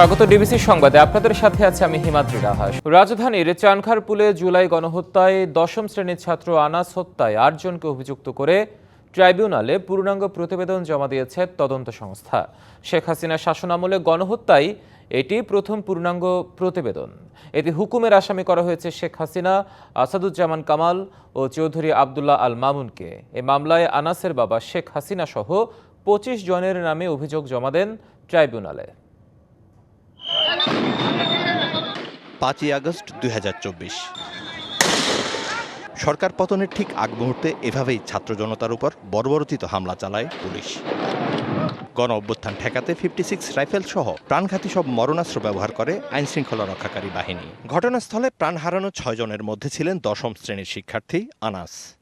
স্বাগত ডিবিসি সংবাদে। আপনাদের সাথে আছে আমি হিমাদ্রি রাহাস। রাজধানীর চানখারপুলে জুলাই গণহত্যায় দশম শ্রেণির ছাত্র আনাস হত্যায় আটজনকে অভিযুক্ত করে ট্রাইব্যুনালে পূর্ণাঙ্গ প্রতিবেদন জমা দিয়েছে তদন্ত সংস্থা। শেখ হাসিনার শাসনামলে গণহত্যায় এটি প্রথম পূর্ণাঙ্গ প্রতিবেদন। এতে হুকুমের আসামি করা হয়েছে শেখ হাসিনা, আসাদুজ্জামান কামাল ও চৌধুরী আবদুল্লাহ আল মামুনকে। এ মামলায় আনাসের বাবা শেখ হাসিনা সহ পঁচিশ জনের নামে অভিযোগ জমা দেন ট্রাইব্যুনালে। পাঁচই আগস্ট দুই হাজার চব্বিশ। সরকার পতনের ঠিক আগ মুহূর্তে এভাবেই ছাত্র জনতার উপর বর্বরচিত হামলা চালায় পুলিশ। গণ অভ্যুত্থান ঠেকাতে ফিফটি সিক্স রাইফেল সহ প্রাণঘাতী সব মরণাস্ত্র ব্যবহার করে আইন শৃঙ্খলা রক্ষাকারী বাহিনী। ঘটনাস্থলে প্রাণ হারানো ছয় জনের মধ্যে ছিলেন দশম শ্রেণির শিক্ষার্থী আনাস।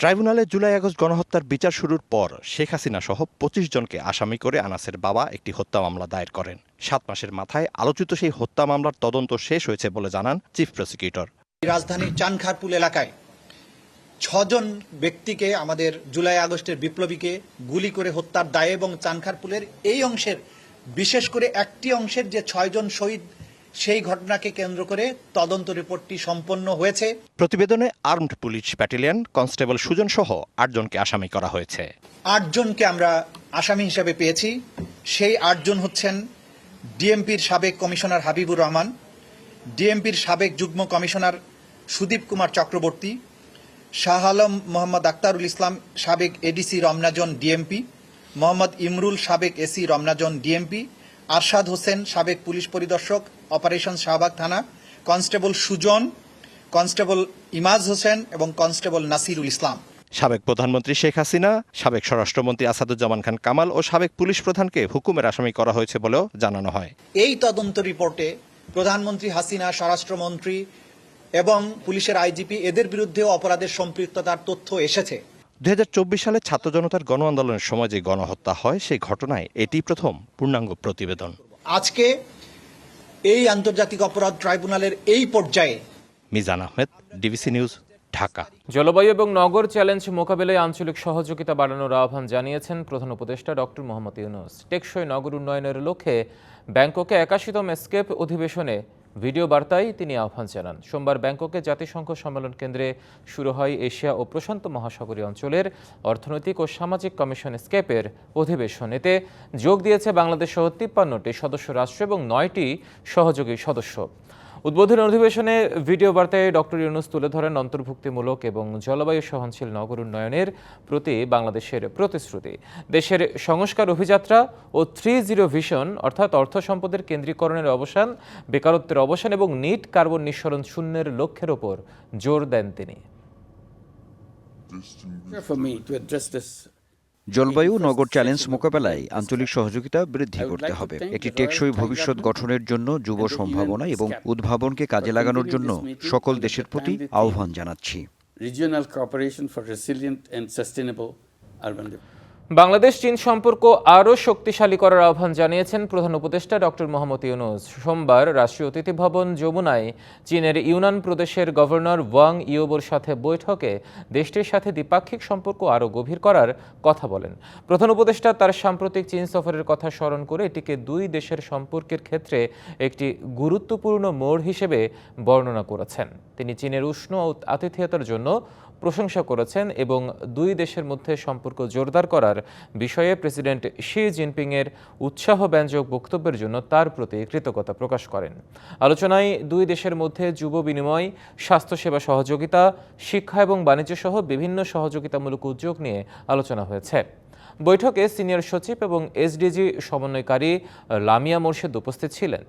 ট্রাইব্যুনালে জুলাই আগস্ট গণহত্যার বিচার শুরুর পর শেখ হাসিনা সহ পঁচিশ জনকে আসামি করে আনাসের বাবা একটি হত্যা মামলা দায়ের করেন। সাত মাসের মাথায় আলোচিত সেই হত্যা মামলার তদন্ত শেষ হয়েছে বলে জানান চিফ প্রসিকিউটর। রাজধানীর চানখারপুল এলাকায় ছজন ব্যক্তিকে আমাদের জুলাই আগস্টের বিপ্লবীকে গুলি করে হত্যার দায়ে এবং চানখারপুলের এই অংশের, বিশেষ করে একটি অংশের যে ছয়জন শহীদ সেই ঘটনাকে কেন্দ্র করে তদন্ত রিপোর্টটি সম্পন্ন হয়েছে। প্রতিবেদনে armed police battalion constable Sujan সহ আটজনকে আসামি করা হয়েছে। আটজনকে আমরা আসামি হিসেবে পেয়েছি। সেই আটজন হচ্ছেন ডিএমপির সাবেক কমিশনার হাবিবুর রহমান ডিএমপির সাবেক যুগ্ম কমিশনার সুদীপ কুমার চক্রবর্তী শাহ আলম মোহাম্মদ আক্তারুল ইসলাম সাবেক এডিসি রমনাজন ডিএমপি মোহাম্মদ ইমরুল সাবেক এসি রমনাজন ডিএমপি আরশাদ হোসেন সাবেক পুলিশ পরিদর্শক অপারেশন শাহবাগ থানা কনস্টেবল সুজন কনস্টেবল ইমাজ হোসেন এবং কনস্টেবল নাসিরুল ইসলাম। সাবেক প্রধানমন্ত্রী শেখ হাসিনা সাবেক স্বরাষ্ট্রমন্ত্রী আসাদুজ্জামান খান কামাল ও সাবেক পুলিশ প্রধানকে হুকুমের আসামি করা হয়েছে বলেও জানানো হয়। এই তদন্ত রিপোর্টে প্রধানমন্ত্রী হাসিনা স্বরাষ্ট্রমন্ত্রী এবং পুলিশের আইজিপি এদের বিরুদ্ধেও অপরাধের সম্পৃক্ততার তথ্য এসেছে। দুই সালে ছাত্র জনতার গণ আন্দোলনের সময় যে গণহত্যা হয় সেই ঘটনায় এটি প্রথম পূর্ণাঙ্গ প্রতিবেদন। আজকে এই আন্তর্জাতিক অপরাধ ট্রাইব্যুনালের এই পর্যায়ে মিজান আহমেদ ডিবিসি নিউজ ঢাকা। জলবায়ু এবং নগর চ্যালেঞ্জ মোকাবেলায় আঞ্চলিক সহযোগিতা বাড়ানোর আহ্বান জানিয়েছেন প্রধান উপদেষ্টা ডক্টর মোহাম্মদ ইউনুস। টেকসই নগর উন্নয়নের লক্ষ্যে ব্যাংককে একাশিতম এসকেপ অধিবেশনে ভিডিও বার্তায় তিনি আহ্বান জানান। সোমবার ব্যাংককে জাতিসংঘ সম্মেলন কেন্দ্রে শুরু হয় এশিয়া ও প্রশান্ত মহাসাগরীয় অঞ্চলের অর্থনৈতিক ও সামাজিক কমিশন স্কেপের অধিবেশন। এতে যোগ দিয়েছে বাংলাদেশ সহ তিপ্পান্নটি সদস্য রাষ্ট্র এবং নয়টি সহযোগী সদস্য। উদ্বোধনী অধিবেশনে ভিডিও বার্তায় ডক্টর ইউনুস তুলে ধরেন অন্তর্ভুক্তিমূলক এবং জলবায়ু সহনশীল নগর উন্নয়নের প্রতি বাংলাদেশের প্রতিশ্রুতি দেশের সংস্কার অভিযাত্রা ও থ্রি জিরো ভিশন অর্থাৎ অর্থ সম্পদের কেন্দ্রীকরণের অবসান, বেকারত্বের অবসান এবং নিট কার্বন নিঃসরণ শূন্যের লক্ষ্যের ওপর জোর দেন তিনি for me, to address this. জলবায়ু নগর চ্যালেঞ্জ মোকাবেলায় আঞ্চলিক সহযোগিতা বৃদ্ধি করতে হবে। একটি টেকসই ভবিষ্যৎ গঠনের জন্য যুব সম্ভাবনা এবং উদ্ভাবনকে কাজে লাগানোর জন্য সকল দেশের প্রতি আহ্বান জানাচ্ছি। Regional cooperation for resilient and sustainable urban development. Bangladesh, চীন সম্পর্ক আরও শক্তিশালী করার আহ্বান জানিয়েছেন প্রধান উপদেষ্টা ডক্টর মোহাম্মদ ইউনুস। সোমবার রাষ্ট্রীয় অতিথি ভবন যমুনায় চীনের ইউনান প্রদেশের গভর্নর ওয়াং ইয়োবোর সাথে বৈঠকে দেশটির সাথে দ্বিপাক্ষিক সম্পর্ক আরও গভীর করার কথা বলেন। প্রধান উপদেষ্টা তার সাম্প্রতিক চীন সফরের কথা স্মরণ করে এটিকে দুই দেশের সম্পর্কের ক্ষেত্রে একটি গুরুত্বপূর্ণ মোড় হিসেবে বর্ণনা করেছেন। তিনি চীনের উষ্ণ আতিথেয়তার জন্য প্রশংসা করেছেন এবং দুই দেশের মধ্যে সম্পর্ক জোরদার করার বিষয়ে প্রেসিডেন্ট শি জিনপিংয়ের উৎসাহব্যঞ্জক বক্তব্যের জন্য তার প্রতি কৃতজ্ঞতা প্রকাশ করেন। আলোচনায় দুই দেশের মধ্যে যুব বিনিময় স্বাস্থ্যসেবা সহযোগিতা, শিক্ষা এবং বাণিজ্য সহ বিভিন্ন সহযোগিতামূলক উদ্যোগ নিয়ে আলোচনা হয়েছে। বৈঠকে সিনিয়র সচিব এবং এসডিজি সমন্বয়কারী লামিয়া মোর্শেদ উপস্থিত ছিলেন।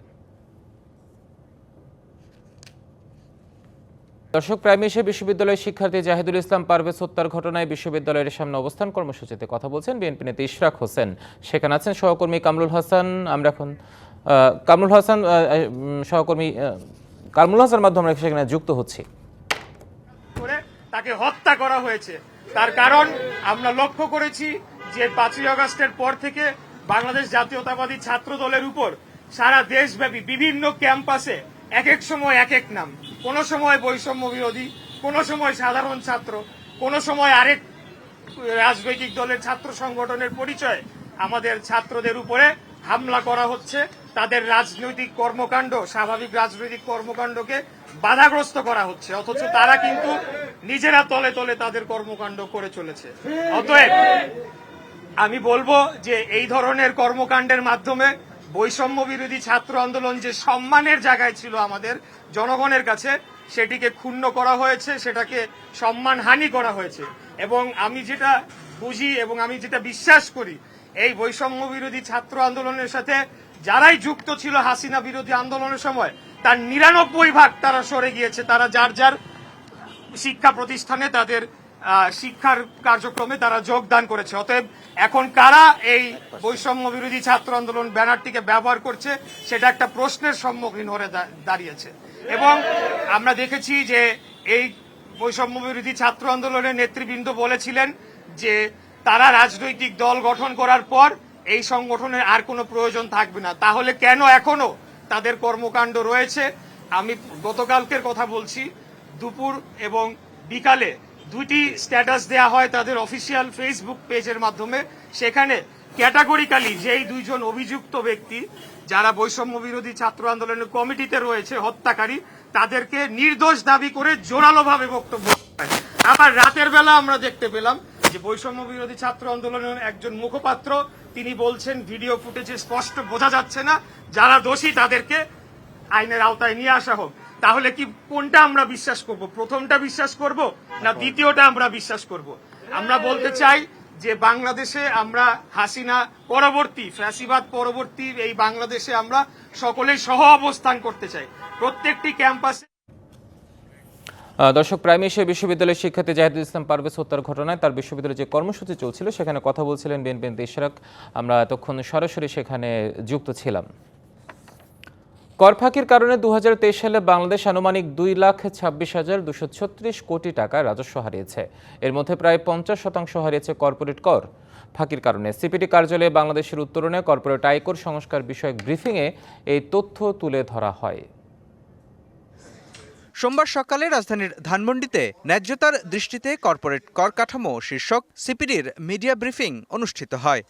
দর্শক প্রাইমেশে বিশ্ববিদ্যালয়ের শিক্ষার্থী জাহিদুল ইসলাম পারভেজ হত্যার ঘটনায় বিশ্ববিদ্যালয়ের সামনে অবস্থান কর্মসূচিতে কথা বলছেন বিএনপি নেতা ইশরাক হোসেন। সেখানে আছেন সহকর্মী কামরুল হাসান। আমরা এখন কামরুল হাসান সহকর্মী কামরুল হাসান মাধ্যমে সেখানে যুক্ত হচ্ছি। তাকে হত্যা করা হয়েছে। তার কারণ আমরা লক্ষ্য করেছি যে পাঁচই আগস্টের পর থেকে বাংলাদেশ জাতীয়তাবাদী ছাত্র দলের উপর সারা দেশব্যাপী বিভিন্ন ক্যাম্পাসে এক এক সময় এক এক নাম। কোন সময় বৈষম্য বিরোধী, কোন সময় সাধারণ ছাত্র, কোন সময় আরেক রাজনৈতিক দলের ছাত্র সংগঠনের পরিচয়। আমাদের ছাত্রদের উপরে হামলা করা হচ্ছে। তাদের রাজনৈতিক কর্মকাণ্ড, স্বাভাবিক রাজনৈতিক কর্মকাণ্ডকে বাধাগ্রস্ত করা হচ্ছে। অথচ তারা কিন্তু নিজেরা তলে তলে তাদের কর্মকাণ্ড করে চলেছে। অতএব আমি বলব যে এই ধরনের কর্মকাণ্ডের মাধ্যমে বৈষম্য বিরোধী ছাত্র আন্দোলন যে সম্মানের জায়গায় ছিল আমাদের জনগণের কাছে, সেটিকে ক্ষুণ্ণ করা হয়েছে, সেটাকে সম্মানহানি করা হয়েছে। এবং আমি যেটা বুঝি এবং আমি যেটা বিশ্বাস করি, এই বৈষম্য বিরোধী ছাত্র আন্দোলনের সাথে যারাই যুক্ত ছিল হাসিনা বিরোধী আন্দোলনের সময়, তার নিরানব্বই ভাগ তারা সরে গিয়েছে, তারা যার যার শিক্ষা প্রতিষ্ঠানে তাদের শিক্ষার কার্যক্রমে তারা যোগদান করেছে। অতএব এখন কারা এই বৈষম্য বিরোধী ছাত্র আন্দোলন ব্যানারটিকে ব্যবহার করছে, সেটা একটা প্রশ্নের সম্মুখীন হয়ে দাঁড়িয়েছে। এবং আমরা দেখেছি যে এই বৈষম্য বিরোধী ছাত্র আন্দোলনের নেতৃবৃন্দ বলেছিলেন যে তারা রাজনৈতিক দল গঠন করার পর এই সংগঠনের আর কোনো প্রয়োজন থাকবে না। তাহলে কেন এখনও তাদের কর্মকাণ্ড রয়েছে? আমি গতকালকের কথা বলছি। দুপুর এবং বিকালে দুইটি স্ট্যাটাস দেয়া হয় তাদের অফিসিয়াল ফেসবুক পেজের মাধ্যমে সেখানে ক্যাটাগরিক্যালি যেই দুইজন অভিযুক্ত ব্যক্তি, যারা বৈষম্য বিরোধী ছাত্র আন্দোলনের কমিটিতে রয়েছে, হত্যাকারী, তাদেরকে নির্দোষ দাবি করে জোরালোভাবে বক্তব্য। আবার রাতের বেলা আমরা দেখতে পেলাম যে বৈষম্য বিরোধী ছাত্র আন্দোলনের একজন মুখপাত্র, তিনি বলছেন, ভিডিও ফুটেজে স্পষ্ট বোঝা যাচ্ছে না, যারা দোষী তাদেরকে আইনের আওতায় নিয়ে আসা হোক তাহলে কি কোনটা আমরা বিশ্বাস করব? প্রথমটা বিশ্বাস করব না দ্বিতীয়টা আমরা বিশ্বাস করব? আমরা বলতে চাই যে বাংলাদেশে আমরা হাসিনা পরবর্তী, ফ্যাসিবাদ পরবর্তী, এই বাংলাদেশে আমরা সকলেই সহ অবস্থান করতে চাই। প্রত্যেকটি ক্যাম্পাসে দর্শক, প্রাইম এশিয়া বিশ্ববিদ্যালয়ের শিক্ষার্থী জাহিদুল ইসলাম পারভেজ হত্যার ঘটনায় তার বিশ্ববিদ্যালয়ে যে কর্মসূচি চলছিল, সেখানে কথা বলছিলেন বিএনপি ইশরাক আমরা এতক্ষণ সরাসরি সেখানে যুক্ত ছিলাম। কর ফাঁকির কারণে দু হাজার তেইশ সালে বাংলাদেশ আনুমানিক দুই লাখ ছাব্বিশ হাজার দুশো ছত্রিশ কোটি টাকা রাজস্ব হারিয়েছে। এর মধ্যে প্রায় পঞ্চাশ শতাংশ হারিয়েছে কর্পোরেট কর। ফাঁকির কারণে সিপিটি কার্যালয়ে বাংলাদেশের উত্তরণে কর্পোরেট আয়কর সংস্কার বিষয়ক ব্রিফিংয়ে এই তথ্য তুলে ধরা হয়। সোমবার সকালে রাজধানীর ধানমন্ডিতে ন্যায্যতার দৃষ্টিতে কর্পোরেট কর কাঠামো শীর্ষক সিপিডির মিডিয়া ব্রিফিং অনুষ্ঠিত হয়।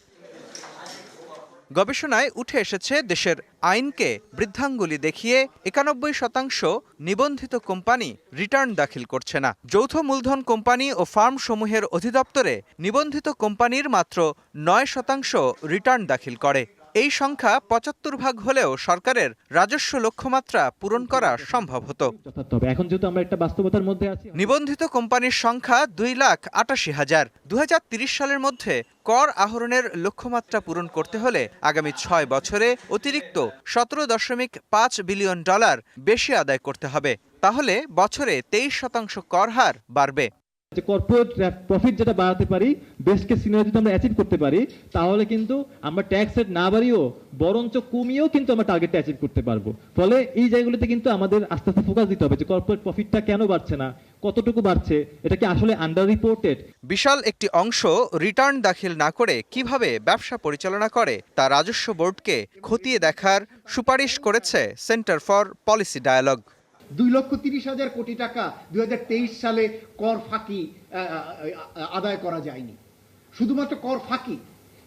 গবেষণায় উঠে এসেছে দেশের আইনকে বৃদ্ধাঙ্গুলি দেখিয়ে একানব্বই শতাংশ নিবন্ধিত কোম্পানি রিটার্ন দাখিল করছে না। যৌথ মূলধন কোম্পানি ও ফার্ম সমূহের অধিদপ্তরে নিবন্ধিত কোম্পানির মাত্র নয় শতাংশ রিটার্ন দাখিল করে। এই সংখ্যা পঁচাত্তর ভাগ হলেও সরকারের রাজস্ব লক্ষ্যমাত্রা পূরণ করা সম্ভব হতো। এখন যেহেতু আমরা একটা বাস্তবতার মধ্যে আছি নিবন্ধিত কোম্পানির সংখ্যা দুই লাখ আটাশি হাজার। দু সালের মধ্যে কর আহরণের লক্ষ্যমাত্রা পূরণ করতে হলে আগামী ছয় বছরে অতিরিক্ত সতেরো দশমিক পাঁচ বিলিয়ন ডলার বেশি আদায় করতে হবে। তাহলে বছরে তেইশ শতাংশ কর হার বাড়বে। যে কর্পোরেট প্রফিট যেটা বাড়াতে পারি বেস্ট কেস যদি আমরা অ্যাচিভ করতে পারি, তাহলে কিন্তু আমরা ট্যাক্স রেট না বাড়িয়েও, বরঞ্চ কমিয়েও কিন্তু আমরা টার্গেটটা অ্যাচিভ করতে পারব। ফলে এই জায়গাগুলোতে কিন্তু আমাদের আস্তে আস্তে ফোকাস দিতে হবে যে কর্পোরেট প্রফিটটা কেন বাড়ছে না, কতটুকু বাড়ছে, এটা কি আসলে আন্ডার রিপোর্টেড বিশাল একটি অংশ রিটার্ন দাখিল না করে কীভাবে ব্যবসা পরিচালনা করে, তা রাজস্ব বোর্ডকে খতিয়ে দেখার সুপারিশ করেছে সেন্টার ফর পলিসি ডায়ালগ দুই লক্ষ তিরিশ হাজার কোটি টাকা দুই হাজার তেইশ সালে কর ফাঁকি আদায় করা যায়নি। শুধুমাত্র কর ফাঁকি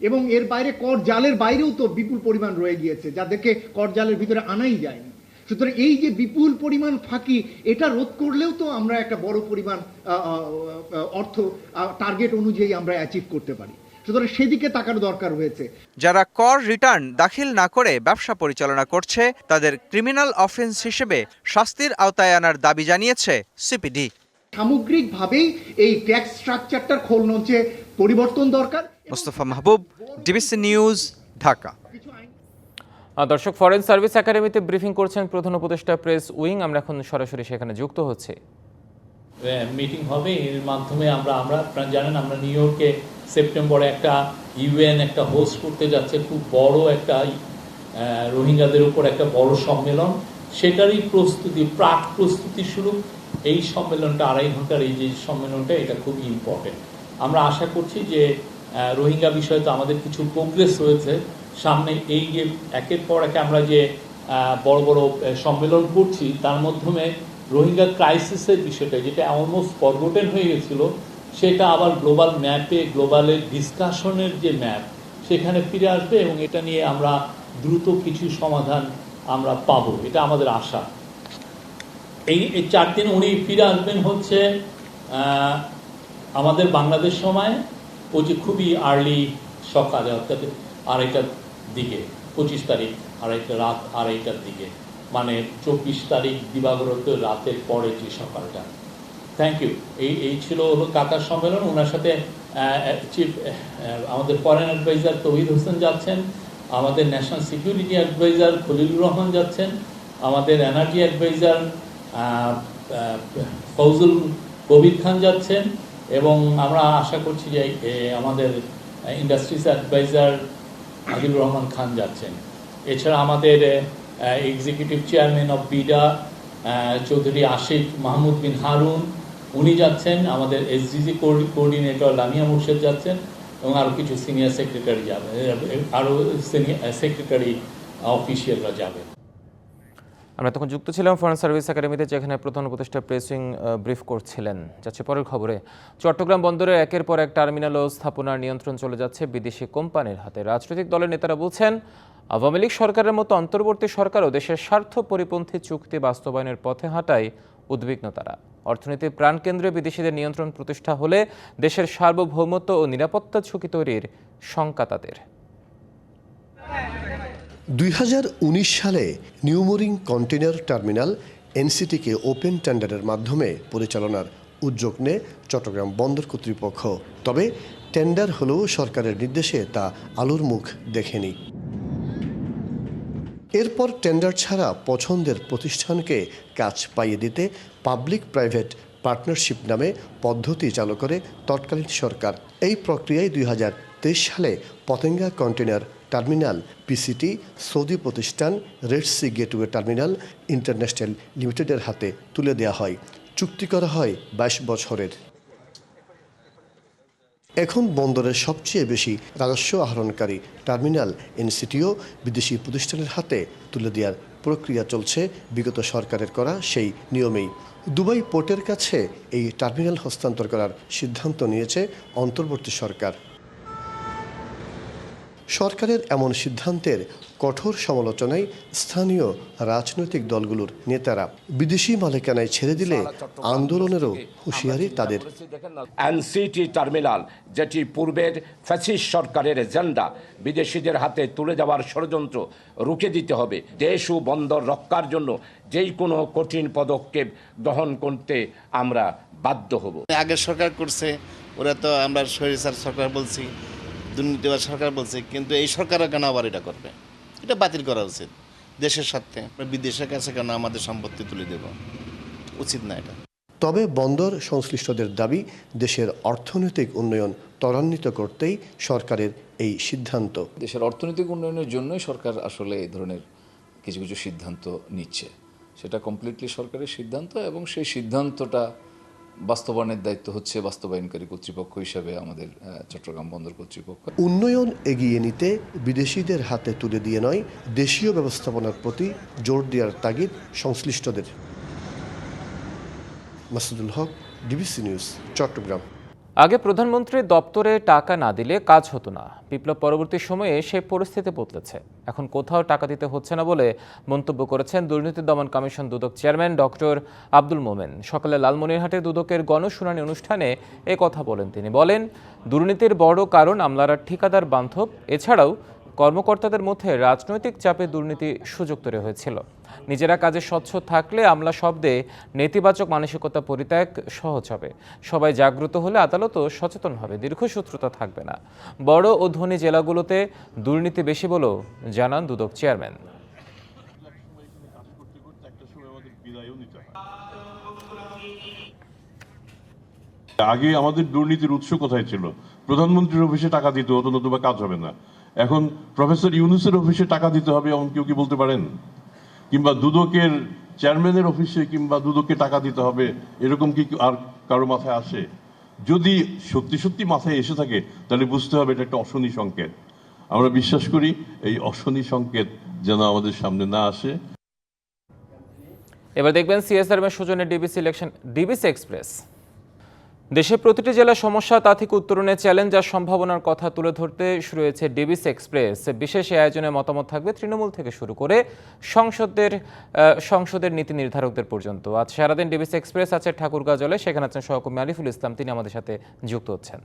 এবং এর বাইরে কর জালের বাইরেও তো বিপুল পরিমাণ রয়ে গিয়েছে, যাদেরকে কর জালের ভিতরে আনাই যায়নি। সুতরাং এই যে বিপুল পরিমাণ ফাঁকি, এটা রোধ করলেও তো আমরা একটা বড় পরিমাণ অর্থ টার্গেট অনুযায়ী আমরা অ্যাচিভ করতে পারি। সুতরাং সেদিকে তাকানো দরকার হয়েছে। যারা কর রিটার্ন দাখিল না করে ব্যবসা পরিচালনা করছে তাদের ক্রিমিনাল অফেন্স হিসেবে শাস্তির আওতায় আনার দাবি জানিয়েছে সিপিডি। সামগ্রিকভাবেই এই ট্যাক্স স্ট্রাকচারটার খোলনঞ্চে পরিবর্তন দরকার মোস্তফা মাহবুব ডিবিসি নিউজ ঢাকা। দর্শক ফরেন সার্ভিস একাডেমিতে ব্রিফিং করছেন প্রধান উপদেষ্টা প্রেস উইং। আমরা এখন সরাসরি সেখানে যুক্ত হচ্ছে। মিটিং হবে। এর মাধ্যমে আমরা আমরা, আপনারা জানেন, আমরা নিউ ইয়র্কে সেপ্টেম্বরে একটা ইউএন, একটা হোস্ট করতে যাচ্ছে। খুব বড় একটা রোহিঙ্গাদের উপর একটা বড় সম্মেলন। সেটারই প্রস্তুতি, প্রাক প্রস্তুতি শুরু। এই সম্মেলনটা আড়াই ঘণ্টার এই যে সম্মেলনটা, এটা খুব ইম্পর্টেন্ট আমরা আশা করছি যে রোহিঙ্গা বিষয়ে তো আমাদের কিছু প্রোগ্রেস হয়েছে সামনে এই যে একের পর একে আমরা যে বড় বড় সম্মেলন করছি, তার মাধ্যমে রোহিঙ্গা ক্রাইসিসের বিষয়টা, যেটা অলমোস্ট ফরগোটেন হয়ে গেছিল, সেটা আবার গ্লোবাল ম্যাপে গ্লোবালের ডিসকাশনের যে ম্যাপ সেখানে ফিরে আসবে এবং এটা নিয়ে আমরা দ্রুত কিছু সমাধান আমরা পাবো, এটা আমাদের আশা। এই চার দিন উনি ফিরে আসবেন হচ্ছে আমাদের বাংলাদেশ সময় যে খুবই আর্লি সকালে অর্থাৎ আড়াইটার দিকে, পঁচিশ তারিখ, আড়াইটা রাত, আড়াইটার দিকে। মানে চব্বিশ তারিখ দিবাগত রাতের পরে যে সকালটা। থ্যাংক ইউ এই এই ছিল হলো কাতার সম্মেলন। ওনার সাথে চিফ আমাদের ফরেন অ্যাডভাইজার তহিদ হোসেন যাচ্ছেন, আমাদের national security adviser Khalilur Rahman যাচ্ছেন, আমাদের এনার্জি অ্যাডভাইজার ফৌজুল কবির খান যাচ্ছেন এবং আমরা আশা করছি যে আমাদের ইন্ডাস্ট্রিজ অ্যাডভাইজার আজিবুর রহমান খান যাচ্ছেন। এছাড়া আমাদের executive chairman of BIDA Chowdhury Ashik Mahmud Bin Harun. উনি যাচ্ছেন, আমাদের এসডিজি কোঅর্ডিনেটর লামিয়া মুর্শেদ যাচ্ছেন এবং আরও কিছু সিনিয়র সেক্রেটারি যাবে আরও সিনিয়র সেক্রেটারি অফিসিয়ালরা যাবে। আমরা তখন যুক্ত ছিলাম ফরেন সার্ভিস একাডেমিতে যেখানে প্রধান উপদেষ্টা প্রেসিং ব্রিফ করছিলেন। যাচ্ছে পরের খবরে। চট্টগ্রাম বন্দরের একের পর এক টার্মিনাল ও স্থাপনার নিয়ন্ত্রণ চলে যাচ্ছে বিদেশি কোম্পানির হাতে। রাজনৈতিক দলের নেতারা বলছেন আওয়ামী লীগ সরকারের মতো অন্তর্বর্তী সরকারও দেশের স্বার্থ পরিপন্থী চুক্তি বাস্তবায়নের পথে হাঁটায় উদ্বিগ্ন তারা অর্থনীতির প্রাণকেন্দ্রে বিদেশিদের নিয়ন্ত্রণ প্রতিষ্ঠা হলে দেশের সার্বভৌমত্ব ও নিরাপত্তা ঝুঁকি তৈরির শঙ্কা তাদের। দুই হাজার উনিশ সালে নিউমোরিং কন্টেনার টার্মিনাল এনসিটিকে ওপেন টেন্ডারের মাধ্যমে পরিচালনার উদ্যোগ নেয় চট্টগ্রাম বন্দর কর্তৃপক্ষ। তবে টেন্ডার হলেও সরকারের নির্দেশে তা আলোর মুখ দেখেনি। এরপর টেন্ডার ছাড়া পছন্দের প্রতিষ্ঠানকে কাজ পাইয়ে দিতে পাবলিক প্রাইভেট পার্টনারশিপ নামে পদ্ধতি চালু করে তৎকালীন সরকার। এই প্রক্রিয়ায় দুই হাজার তেইশ সালে Patenga container terminal, PCT, Saudi প্রতিষ্ঠান, Red Sea Gateway Terminal International লিমিটেডের হাতে তুলে দেওয়া হয়। চুক্তি করা হয় বাইশ বছরের। এখন বন্দরের সবচেয়ে বেশি রাজস্ব আহরণকারী টার্মিনাল এনসিটিও বিদেশি প্রতিষ্ঠানের হাতে তুলে দেওয়ার প্রক্রিয়া চলছে। বিগত সরকারের করা সেই নিয়মেই। দুবাই পোর্টের কাছে এই টার্মিনাল হস্তান্তর করার সিদ্ধান্ত নিয়েছে অন্তর্বর্তী সরকার। সরকারের এমন সিদ্ধান্তের কঠোর সমালোচনায় স্থানীয় রাজনৈতিক দলগুলোর নেতারা বিদেশি মালিকানায় ছেড়ে দিলে আন্দোলনেরও হুঁশিয়ারি তাদের। এনসিটি টার্মিনাল যেটি পূর্বের ফ্যাসিস সরকারের এজেন্ডা বিদেশিদের হাতে তুলে দেওয়ার ষড়যন্ত্র রুখে দিতে হবে। দেশ ও বন্দর রক্ষার জন্য যেই কোনো কঠিন পদক্ষেপ গ্রহণ করতে আমরা বাধ্য হব। আগের সরকার করছে ওরা তো আমরা সরিষার সরকার বলছি। দুর্নীতিবাদ সরকার বলছে কিন্তু এই সরকারও কেন আবার এটা করবে? এটা বাতিল করা উচিত। দেশের স্বার্থে আমরা বিদেশের কাছে কেন আমাদের সম্পত্তি তুলে দেব? উচিত না এটা। তবে বন্দর সংশ্লিষ্টদের দাবি দেশের অর্থনৈতিক উন্নয়ন ত্বরান্বিত করতেই সরকারের এই সিদ্ধান্ত। দেশের অর্থনৈতিক উন্নয়নের জন্যই সরকার আসলে এই ধরনের কিছু কিছু সিদ্ধান্ত নিচ্ছে। সেটা কমপ্লিটলি সরকারের সিদ্ধান্ত এবং সেই সিদ্ধান্তটা বাস্তবায়নের দায়িত্ব হচ্ছে বাস্তবায়নকারী কর্তৃপক্ষ হিসাবে আমাদের চট্টগ্রাম বন্দর কর্তৃপক্ষ। উন্নয়ন এগিয়ে নিতে বিদেশিদের হাতে তুলে দিয়ে নয়, দেশীয় ব্যবস্থাপনার প্রতি জোর দেওয়ার তাগিদ সংশ্লিষ্টদের। Masudul Haque, DBC news, Chattogram. আগে প্রধানমন্ত্রীর দপ্তরে টাকা না দিলে কাজ হতো না। বিপ্লব পরবর্তী সময়ে সে পরিস্থিতি বদলেছে। এখন কোথাও টাকা দিতে হচ্ছে না বলে মন্তব্য করেছেন দুর্নীতি দমন কমিশন দুদক চেয়ারম্যান ডক্টর আব্দুল মোমেন। সকালে লালমনিরহাটে দুদকের গণশুনানি অনুষ্ঠানে এ কথা বলেন তিনি। বলেন, দুর্নীতির বড় কারণ আমলারা ঠিকাদার বান্ধব এছাড়াও কর্মকর্তাদের মধ্যে রাজনৈতিক চাপে দুর্নীতি সুযোগ তৈরি হয়েছিল। নিজেরা কাজে স্বচ্ছ থাকলে আমলা শব্দে নেতিবাচক মানসিকতা পরিত্যাগ সহজ হবে। সবাই জাগ্রত হলে আদালতও সচেতন হবে দীর্ঘসূত্রতা থাকবে না। বড় ও ধনী জেলাগুলোতে দুর্নীতি বেশি বলেও জানান দুদক চেয়ারম্যান। আগে আমাদের দুর্নীতির উৎস কোথায় ছিল? প্রধানমন্ত্রীর অফিসে টাকা দিতে নতুবা কাজ হবে না। এখন প্রফেসর ইউনুসের অফিসে টাকা দিতে হবে এমন কেউ কি বলতে পারেন? কিংবা দুদকের চেয়ারম্যানের অফিসে কিংবা দুদককে টাকা দিতে হবে, এরকম কি আর কারও মাথায় আসে? যদি সত্যি সত্যি মাথায় এসে থাকে, তাহলে বুঝতে হবে এটা একটা অশনি সংকেত। আমরা বিশ্বাস করি এই অশনি সংকেত যেন আমাদের সামনে না আসে। এবার দেখবেন সিএসআর সৌজন্যে ডিবিসি ইলেকশন ডিবিসি এক্সপ্রেস দেশে প্রতিটি জেলার সমস্যা তা থেকে উত্তরণে চ্যালেঞ্জ আর সম্ভাবনার কথা তুলে ধরতে শুরু হয়েছে ডিবিস এক্সপ্রেস। বিশেষ আয়োজনে মতামত থাকবে তৃণমূল থেকে শুরু করে সংসদের সংসদের নীতি নির্ধারকদের পর্যন্ত। আজ সারাদিন ডিবিস এক্সপ্রেস আছে ঠাকুরগাঁ জলে সেখানে আছেন সহকর্মী আলিফুল ইসলাম, তিনি আমাদের সাথে যুক্ত হচ্ছেন।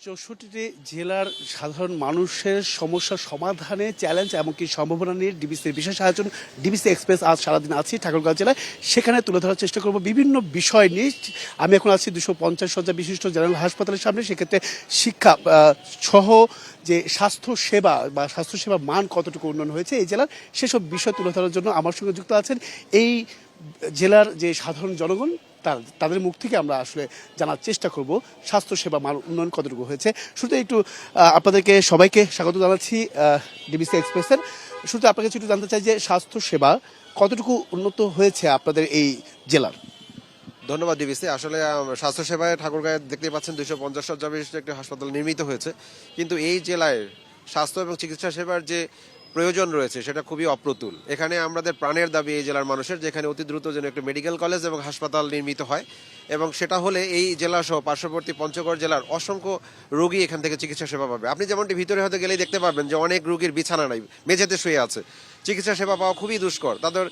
চৌষট্টিটি জেলার সাধারণ মানুষের সমস্যার সমাধানে চ্যালেঞ্জ এমনকি সম্ভাবনা নিয়ে ডিবিসির বিশেষ আয়োজন ডিবিসি এক্সপ্রেস আজ সারাদিন আছি ঠাকুরগাঁও জেলায়। সেখানে তুলে ধরার চেষ্টা করব বিভিন্ন বিষয় নিয়ে। আমি এখন আছি দুশো পঞ্চাশ শয্যা বিশিষ্ট জেনারেল হাসপাতালের সামনে। সেক্ষেত্রে শিক্ষা সহ যে স্বাস্থ্য সেবা বা স্বাস্থ্য সেবার মান কতটুকু উন্নয়ন হয়েছে এই জেলার সেসব বিষয় তুলে ধরার জন্য আমার সঙ্গে যুক্ত আছেন এই জেলার যে সাধারণ জনগণ তাদের মুখ থেকে আমরা আসলে জানার চেষ্টা করব। স্বাস্থ্য সেবা মান উন্নয়ন কতটুকু হয়েছে? শুরুতে একটু আপনাদেরকে সবাইকে স্বাগত জানাচ্ছি ডিবিসি এক্সপ্রেসের। শুরুতে আপনার কাছে একটু জানতে চাই যে স্বাস্থ্য সেবা কতটুকু উন্নত হয়েছে আপনাদের এই জেলার? ধন্যবাদ ডিবিসি। আসলে স্বাস্থ্যসেবায় ঠাকুরগাঁয়ে দেখতে পাচ্ছেন দুইশো পঞ্চাশ একটি হাসপাতাল নির্মিত হয়েছে। কিন্তু এই জেলায় স্বাস্থ্য এবং চিকিৎসা সেবার যে প্রয়োজন রয়েছে, সেটা খুবই অপ্রতুল। এখানে আমাদের প্রাণের দাবি এই জেলার মানুষের যেখানে অতি দ্রুত যেন একটি মেডিকেল কলেজ এবং হাসপাতাল নির্মিত হয় এবং সেটা হলে এই জেলা সহ পার্শ্ববর্তী পঞ্চগড় জেলার অসংখ্য রোগী এখান থেকে চিকিৎসা সেবা পাবে। আপনি যেমনটি ভিতরে হয়তো গেলেই দেখতে পাবেন যে অনেক রোগীর বিছানা নাই, মেঝেতে শুয়ে আছে। চিকিৎসা সেবা পাওয়া খুবই দুষ্কর, তাদের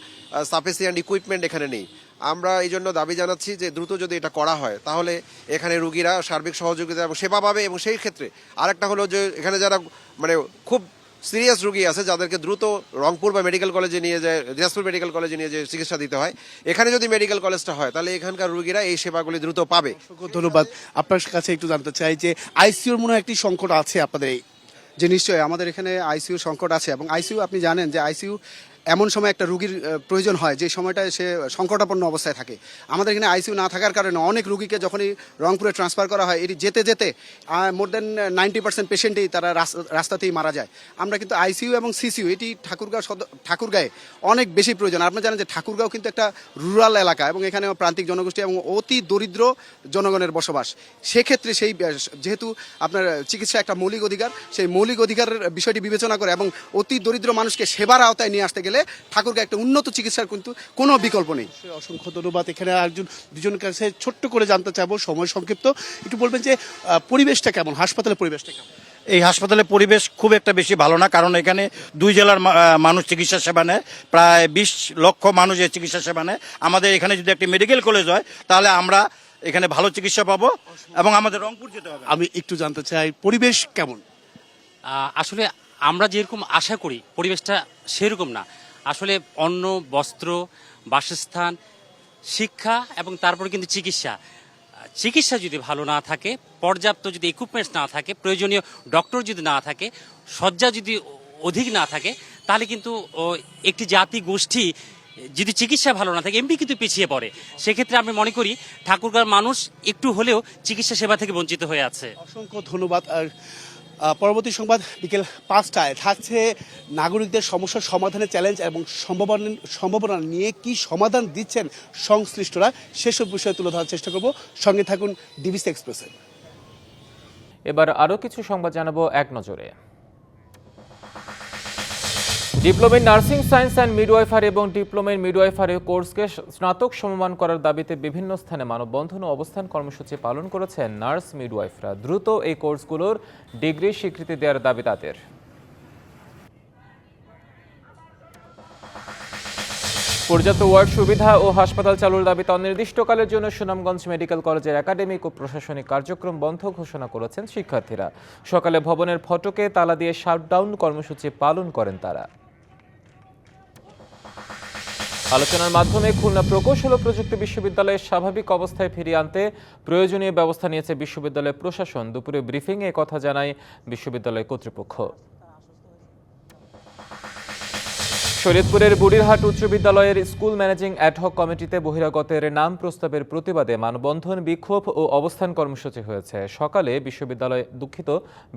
সাফিসিয়েন্ট ইকুইপমেন্ট এখানে নেই। আমরা এই জন্য দাবি জানাচ্ছি যে দ্রুত যদি এটা করা হয়, তাহলে এখানে রুগীরা সার্বিক সহযোগিতা এবং সেবা পাবে এবং সেই ক্ষেত্রে আরেকটা হলো যে এখানে যারা মানে খুব সিরিয়াস রুগী আছে যাদেরকে দ্রুত রংপুর বা মেডিকেল কলেজে নিয়ে যায়, দিনাজপুর মেডিকেল কলেজে নিয়ে যে চিকিৎসা দিতে হয়। এখানে যদি মেডিকেল কলেজটা হয়, তাহলে এখানকার রুগীরা এই সেবাগুলি দ্রুত পাবে। ধন্যবাদ। আপনার কাছে একটু জানতে চাই যে আইসিউর মনে একটি সংকট আছে আপনাদের যে নিশ্চয়ই আমাদের এখানে আইসিউ সংকট আছে এবং আইসিউ আপনি জানেন যে আইসিইউ এমন সময় একটা রুগীর প্রয়োজন হয়, যে সময়টায় সে সংকটাপন্ন অবস্থায় থাকে। আমাদের এখানে আইসিইউ না থাকার কারণে অনেক রুগীকে যখনই রংপুরে ট্রান্সফার করা হয়, এটি যেতে যেতে মোর দেন নাইনটি পার্সেন্ট পেশেন্টই তারা রাস- রাস্তাতেই মারা যায়। আমরা কিন্তু আইসিইউ এবং সিসিইউ এটি ঠাকুরগাঁও ঠাকুরগাঁয়ে অনেক বেশি প্রয়োজন। আপনারা জানেন যে ঠাকুরগাঁও কিন্তু একটা রুরাল এলাকা এবং এখানে প্রান্তিক জনগোষ্ঠী এবং অতি দরিদ্র জনগণের বসবাস। সেক্ষেত্রে সেই যেহেতু আপনার চিকিৎসা একটা মৌলিক অধিকার, সেই মৌলিক অধিকারের বিষয়টি বিবেচনা করে এবং অতি দরিদ্র মানুষকে সেবার আওতায় নিয়ে আসতে গেলে ঠাকুরগাঁ একটা উন্নত চিকিৎসার কিন্তু কোনো বিকল্প নেই। অসংখ্য ধন্যবাদ। এখানে একজন দুজনের কাছে ছোট্ট করে জানতে চাইব সময় সংক্ষিপ্ত। একটু বলবেন যে পরিবেশটা কেমন? হাসপাতালের পরিবেশটা কেমন? এই হাসপাতালের পরিবেশ খুব একটা বেশি ভালো না কারণ এখানে দুই জেলার মানুষ চিকিৎসা সেবা নেয়। প্রায় বিশ লক্ষ মানুষ এই চিকিৎসা সেবা নেয়। আমাদের এখানে যদি একটি মেডিকেল কলেজ হয় তাহলে আমরা এখানে ভালো চিকিৎসা পাবো এবং আমাদের রংপুর যেতে হবে। আমি একটু জানতে চাই পরিবেশ কেমন? আসলে আমরা যেরকম আশা করি পরিবেশটা সেরকম না। আসলে অন্ন, বস্ত্র, বাসস্থান, শিক্ষা এবং তারপরে কিন্তু চিকিৎসা। চিকিৎসা যদি ভালো না থাকে, পর্যাপ্ত যদি ইকুইপমেন্টস না থাকে, প্রয়োজনীয় ডক্টর যদি না থাকে, শয্যা যদি অধিক না থাকে, তাহলে কিন্তু একটি জাতি গোষ্ঠী যদি চিকিৎসা ভালো না থাকে এমনি কিন্তু পিছিয়ে পড়ে। সেক্ষেত্রে আমি মনে করি, ঠাকুরগাঁর মানুষ একটু হলেও চিকিৎসা সেবা থেকে বঞ্চিত হয়ে আছে। অসংখ্য ধন্যবাদ। আর পরবর্তী সংবাদ বিকেল পাঁচটায় থাকছে নাগরিকদের সমস্যার সমাধানের চ্যালেঞ্জ এবং সম্ভাবনা সম্ভাবনা নিয়ে কি সমাধান দিচ্ছেন সংশ্লিষ্টরা সেসব বিষয়ে তুলে ধরার চেষ্টা করব। সঙ্গে থাকুন ডিবিসি এক্সপ্রেসে এবার আরও কিছু সংবাদ জানাব এক নজরে। Diploma in nursing, science and midwifery এবং ডিপ্লোমা ইন মিডওয়াইফার কোর্সকে স্নাতক সমমান করার দাবিতে বিভিন্ন স্থানে মানববন্ধন ও অবস্থান কর্মসূচি পালন করেছেন নার্স, মিডওয়াইফরা। দ্রুত এই কোর্সগুলোর ডিগ্রি স্বীকৃতি দেওয়ার দাবি তাদের। পর্যাপ্ত ওয়ার্ড সুবিধা ও হাসপাতাল চালুর দাবিতে অনির্দিষ্টকালের জন্য সুনামগঞ্জ মেডিকেল কলেজের একাডেমিক ও প্রশাসনিক কার্যক্রম বন্ধ ঘোষণা করেছেন শিক্ষার্থীরা। সকালে ভবনের ফটকে তালা দিয়ে শাটডাউন কর্মসূচি পালন করেন তারা। আলোচনার মাধ্যমে খুলনা প্রকৌশল ও প্রযুক্তি বিশ্ববিদ্যালয়ের স্বাভাবিক অবস্থায় ফিরিয়ে আনতে প্রয়োজনীয় ব্যবস্থা নিয়েছে বিশ্ববিদ্যালয় প্রশাসন। দুপুরে ব্রিফিংয়ে কথা জানায় বিশ্ববিদ্যালয় কর্তৃপক্ষ। শরীয়তপুরের বুড়িরহাট উচ্চ বিদ্যালয়ের স্কুল ম্যানেজিং অ্যাডহক কমিটিতে বহিরাগতের নাম প্রস্তাবের প্রতিবাদে মানববন্ধন বিক্ষোভ ও অবস্থান কর্মসূচি হয়েছে। সকালে বিশ্ববিদ্যালয় দুঃখিত,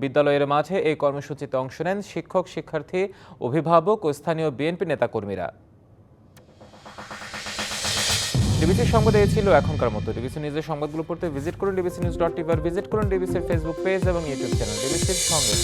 বিদ্যালয়ের মাঝে এই কর্মসূচিতে অংশ নেন শিক্ষক, শিক্ষার্থী, অভিভাবক ও স্থানীয় বিএনপি নেতাকর্মীরা। ডিবিসি সংবাদ এই ছিল এখনকার মতো ডিবিসি নিউজের সংবাদগুলো পড়তে ভিজিট করুন, DBC news dot TV visit করুন ডিবিসির ফেসবুক পেজ এবং ইউটিউব চ্যানেল ডিবিসির সঙ্গে।